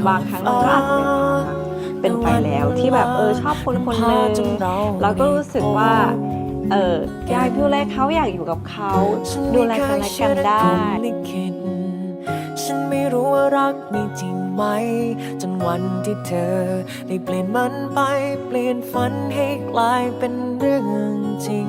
บบางครั้งมันก็อาจจะเป็นความรักเป็นไปแล้วที่แบบเออชอบคนคนหนึ่งแล้วก็รู้สึกว่าเอออยากดูแลเขาอยากอยู่กับเขาดูแลกันและกันได้ฉันไม่รู้ว่ารักมีจริงไหม จนวันที่เธอได้เปลี่ยนมันไป เปลี่ยนฝันให้กลายเป็นเรื่องจริง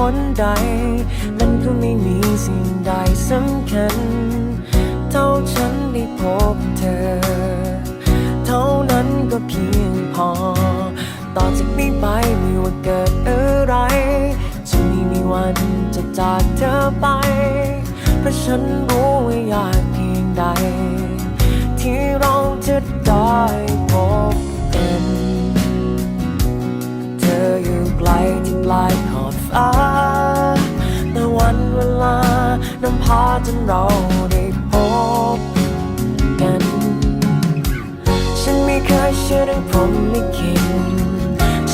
เหตุผลใด มันก็ไม่มีสิ่งใดสำคัญ เท่าฉันได้พบเธอ เท่านั้นก็เพียงพอ ต่อจากนี้ไปไม่ว่าเกิดอะไร จะไม่มีวันจะจากเธอไป เพราะฉันรู้ว่ายากเพียงใด ที่เราจะได้พบกัน เธออยู่ไกลที่ปลายขอบฟ้า นำพาจนเราได้พบกัน ฉันไม่เคยเชื่อเรื่องพรมลิขิต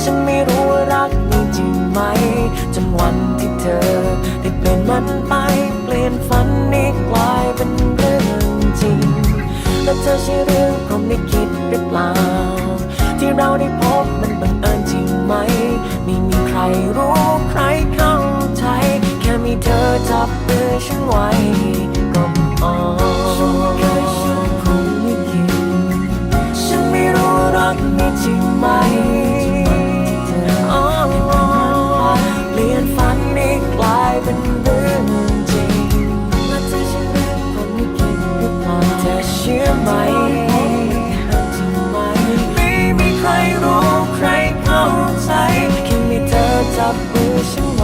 ฉันไม่รู้ว่ารักมีจริงไหมจนวันที่เธอได้เปลี่ยนมันไปเปลี่ยนฝันนี้กลายเป็นเรื่องจริง และเธอใช่เรื่องพรมลิขิตหรือเปล่า ที่เราได้พบมันบังเอิญจริงไหม ไม่มีใครรู้ เธอจับมือฉันไว้ก็พอฉันไม่เคยเชื่อพรหมลิขิตฉันไม่รู้รักมีจริงไหมอ๋อเปลี่ยนฝันนี้กลายเป็นเรื่องจริงและเธอใช่เรื่องพรหมลิขิตหรือเปล่าเธอเชื่อไหมไม่มีใครรู้ใครเข้าใจแค่มีเธอจับมือฉัน